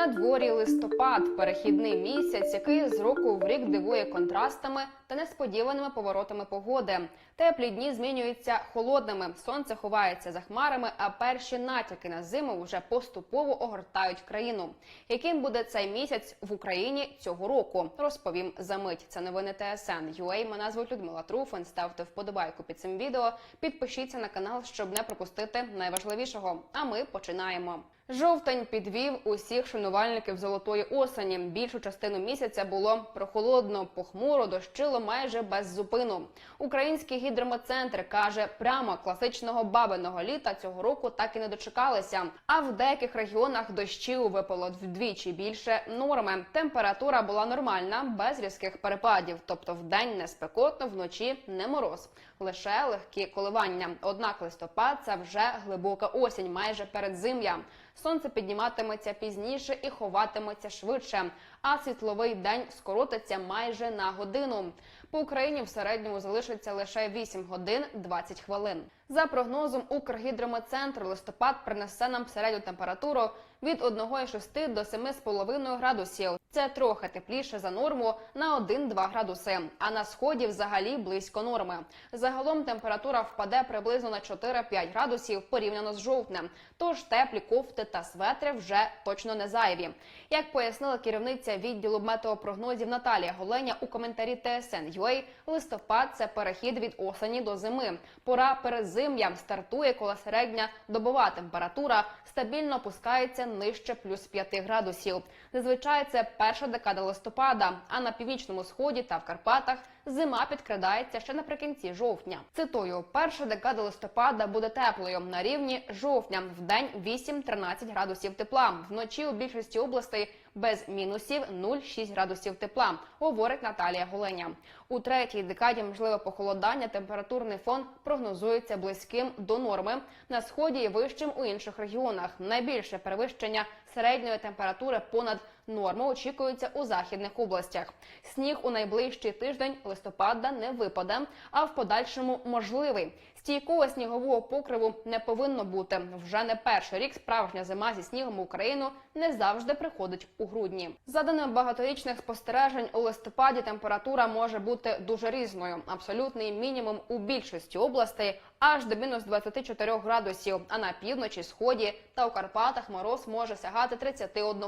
На дворі листопад, перехідний місяць, який з року в рік дивує контрастами та несподіваними поворотами погоди. Теплі дні змінюються холодними. Сонце ховається за хмарами, а перші натяки на зиму вже поступово огортають країну. Яким буде цей місяць в Україні цього року? Розповім за мить. Це новини ТСН. UA. Мене звуть Людмила Труфан. Ставте вподобайку під цим відео. Підпишіться на канал, щоб не пропустити найважливішого. А ми починаємо. Жовтень підвів усіх шанувальників золотої осені. Більшу частину місяця було прохолодно, похмуро, дощило майже без зупину. Український гідрометцентр каже, прямо класичного бабиного літа цього року так і не дочекалися. А в деяких регіонах дощів випало вдвічі більше норми. Температура була нормальна, без різких перепадів, тобто вдень не спекотно, вночі не мороз. Лише легкі коливання. Однак листопад це вже глибока осінь, майже передзим'я. Сонце підніматиметься пізніше і ховатиметься швидше, а світловий день скоротиться майже на годину. По Україні в середньому залишиться лише 8 годин 20 хвилин. За прогнозом Укргідрометцентру, листопад принесе нам середню температуру від 1,6 до 7,5 градусів. Це трохи тепліше за норму на 1-2 градуси. А на сході взагалі близько норми. Загалом температура впаде приблизно на 4-5 градусів порівняно з жовтнем. Тож теплі кофти та светри вже точно не зайві. Як пояснила керівниця відділу метеопрогнозів Наталія Голеня у коментарі ТСН UA, листопад це перехід від осені до зими. Пора перезим'я. Стартує, коли середня. Добова температура стабільно опускається нижче плюс 5 градусів. Зазвичай це перша декада листопада, а на північному сході та в Карпатах зима підкрадається ще наприкінці жовтня. Цитую, перша декада листопада буде теплою на рівні жовтня. В день 8-13 градусів тепла. Вночі у більшості областей без мінусів 0,6 градусів тепла, говорить Наталія Голеня. У третій декаді можливе похолодання. Температурний фон прогнозується близьким до норми на сході і вищим у інших регіонах. Найбільше перевищення середньої температури понад норму очікується у західних областях. Сніг у найближчий тиждень листопада не випаде, а в подальшому можливий. Стійкого снігового покриву не повинно бути. Вже не перший рік справжня зима зі снігом в Україну не завжди приходить у грудні. За даними багаторічних спостережень, у листопаді температура може бути дуже різною. Абсолютний мінімум у більшості областей аж до мінус 24 градусів. А на півночі, сході та у Карпатах мороз може сягати 31.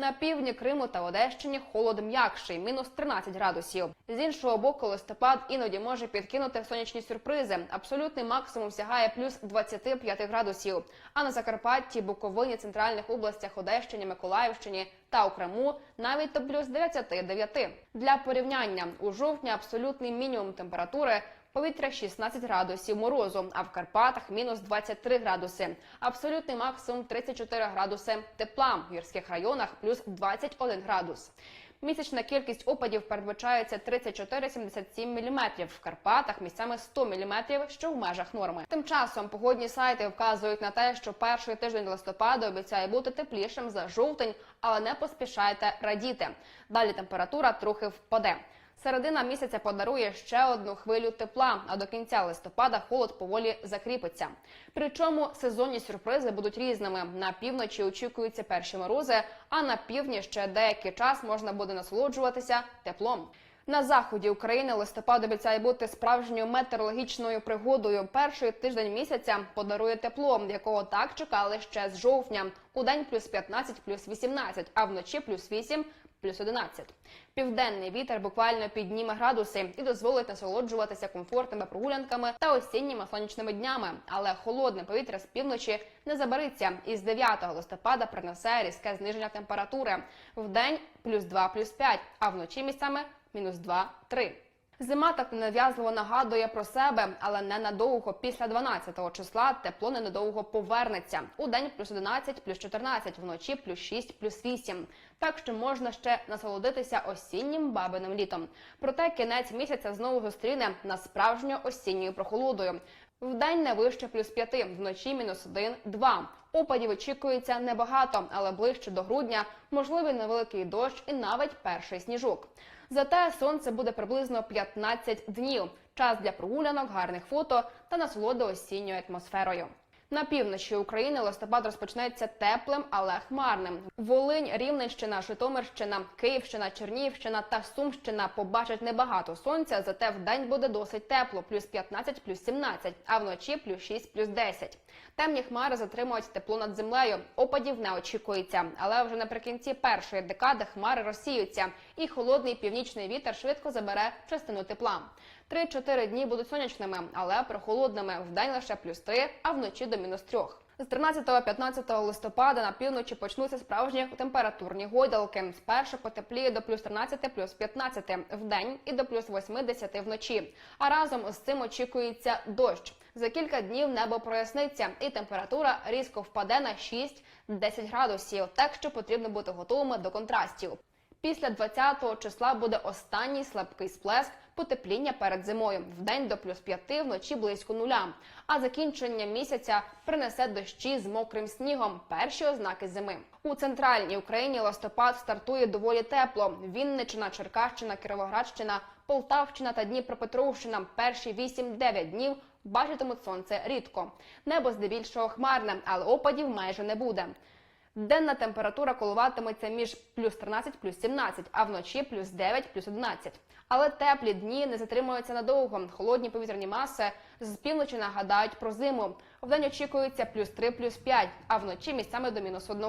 На півдні Криму та Одещині холод м'якший, мінус 13 градусів. З іншого боку, листопад іноді може підкинути сонячні сюрпризи. Абсолютний максимум сягає плюс 25 градусів. А на Закарпатті, Буковині, центральних областях Одещині, Миколаївщині та у Криму навіть до плюс 99. Для порівняння у жовтні абсолютний мінімум температури Повітря 16 градусів морозу, а в Карпатах мінус 23 градуси. Абсолютний максимум 34 градуси тепла. В гірських районах плюс 21 градус. Місячна кількість опадів передбачається 34-77 мм. В Карпатах місцями 100 мм, що в межах норми. Тим часом погодні сайти вказують на те, що перший тиждень листопада обіцяє бути теплішим за жовтень, але не поспішайте радіти. Далі температура трохи впаде. Середина місяця подарує ще одну хвилю тепла, а до кінця листопада холод поволі закріпиться. Причому сезонні сюрпризи будуть різними. На півночі очікуються перші морози, а на півдні ще деякий час можна буде насолоджуватися теплом. На заході України листопад обіцяє бути справжньою метеорологічною пригодою. Перший тиждень місяця подарує тепло, якого так чекали ще з жовтня. У день плюс 15, плюс 18, а вночі плюс 8, плюс 11. Південний вітер буквально підніме градуси і дозволить насолоджуватися комфортними прогулянками та осінніми сонячними днями. Але холодне повітря з півночі не забариться. І з 9 листопада принесе різке зниження температури. В день плюс 2, плюс 5, а вночі місцями мінус 2, 3. Зима так ненав'язливо нагадує про себе, але ненадовго. Після 12-го числа тепло ненадовго повернеться. У день плюс 11, плюс 14, вночі плюс 6, плюс 8. Так що можна ще насолодитися осіннім бабиним літом. Проте кінець місяця знову зустріне нас справжньою осінньою прохолодою. Вдень не вище плюс 5, вночі мінус 1, 2. Опадів очікується небагато, але ближче до грудня можливий невеликий дощ і навіть перший сніжок. Зате сонце буде приблизно 15 днів. Час для прогулянок, гарних фото та насолоди осінньою атмосферою. На півночі України листопад розпочнеться теплим, але хмарним. Волинь, Рівненщина, Житомирщина, Київщина, Чернігівщина та Сумщина побачать небагато сонця, зате вдень буде досить тепло, плюс 15, плюс 17, а вночі плюс 6, плюс 10. Темні хмари затримують тепло над землею. Опадів не очікується, але вже наприкінці першої декади хмари розсіються, і холодний північний вітер швидко забере частину тепла. 3-4 дні будуть сонячними, але прохолодними. Вдень лише плюс 3, а вночі до мінус 3. З 13-15 листопада на півночі почнуться справжні температурні гойдалки. Спершу потепліє до плюс 13, плюс 15 в день і до плюс 8-10 вночі. А разом з цим очікується дощ. За кілька днів небо проясниться, і температура різко впаде на 6-10 градусів. Так що потрібно бути готовими до контрастів. Після 20-го числа буде останній слабкий сплеск потепління перед зимою. Вдень до плюс 5, вночі близько нуля. А закінчення місяця принесе дощі з мокрим снігом. Перші ознаки зими. У центральній Україні листопад стартує доволі тепло. Вінниччина, Черкащина, Кіровоградщина, Полтавщина та Дніпропетровщина перші 8-9 днів бачитимуть сонце рідко. Небо здебільшого хмарне, але опадів майже не буде. Денна температура коливатиметься між плюс 13, плюс 17, а вночі плюс 9, плюс 11. Але теплі дні не затримуються надовго. Холодні повітряні маси з півночі нагадають про зиму. Вдень очікується плюс 3, плюс 5, а вночі місцями до мінус 1.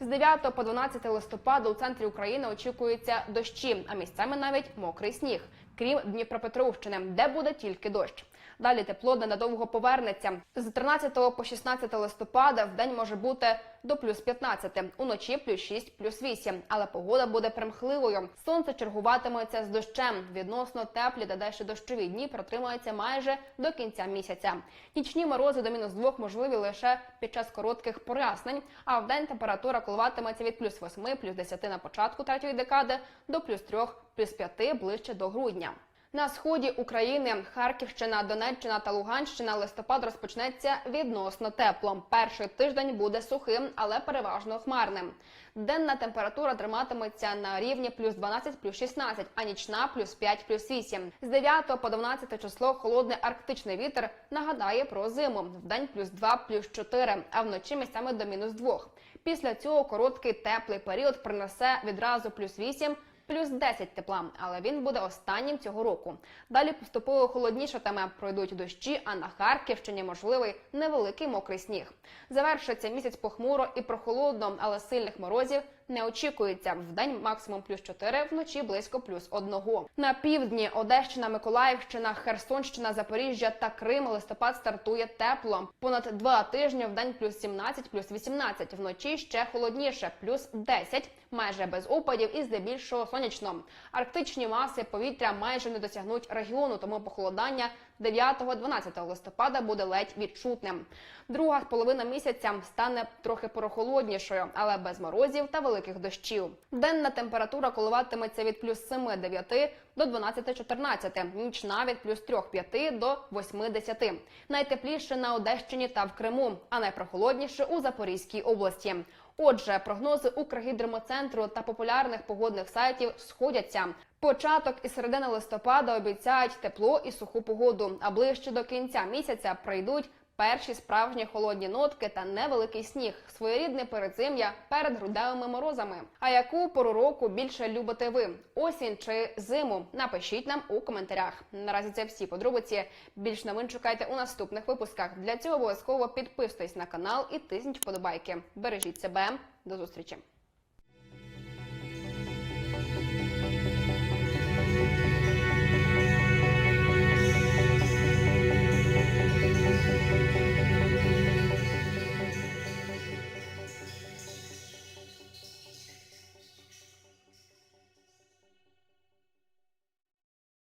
З 9 по 12 листопада у центрі України очікуються дощі, а місцями навіть мокрий сніг, крім Дніпропетровщини, де буде тільки дощ. Далі тепло ненадовго повернеться. З 13 по 16 листопада в день може бути до плюс 15, уночі плюс 6, плюс 8, але погода буде примхливою. Сонце чергуватиметься з дощем. Відносно теплі та дещо дощові дні протримаються майже до кінця місяця. Нічні морози до мінус 2 можливі лише під час коротких прояснень, а в день температура коливатиметься від плюс 8, плюс 10 на початку третьої декади до плюс 3, плюс 5 ближче до грудня. На сході України Харківщина, Донеччина та Луганщина листопад розпочнеться відносно тепло. Перший тиждень буде сухим, але переважно хмарним. Денна температура триматиметься на рівні плюс 12, плюс 16, а нічна плюс 5, плюс 8. З 9 по 12 число холодний арктичний вітер нагадає про зиму. Вдень плюс 2, плюс 4, а вночі місцями до мінус 2. Після цього короткий теплий період принесе відразу плюс 8, Плюс 10 тепла, але він буде останнім цього року. Далі поступово холоднішатиме, пройдуть дощі, а на Харківщині можливий невеликий мокрий сніг. Завершиться місяць похмуро і прохолодно, але сильних морозів не очікується. Вдень максимум плюс 4, вночі близько плюс 1. На півдні Одещина, Миколаївщина, Херсонщина, Запоріжжя та Крим листопад стартує тепло. Понад два тижні в день плюс 17, плюс 18, вночі ще холодніше, плюс 10, майже без опадів і здебільшого сонячно. Арктичні маси повітря майже не досягнуть регіону, тому похолодання 9-12 листопада буде ледь відчутним. Друга половина місяця стане трохи прохолоднішою, але без морозів та великих дощів. Денна температура коливатиметься від плюс 7-9 до 12-14, нічна від плюс 3-5 до 8-10. Найтепліше на Одещині та в Криму, а найпрохолодніше у Запорізькій області. Отже, прогнози Укргідромоцентру та популярних погодних сайтів сходяться. Початок і середина листопада обіцяють тепло і суху погоду. А ближче до кінця місяця прийдуть перші справжні холодні нотки та невеликий сніг. Своєрідне передзим'я перед грудевими морозами. А яку пору року більше любите ви? Осінь чи зиму? Напишіть нам у коментарях. Наразі це всі подробиці. Більш новин шукайте у наступних випусках. Для цього обов'язково підписуйтесь на канал і тисніть вподобайки. Бережіть себе. До зустрічі.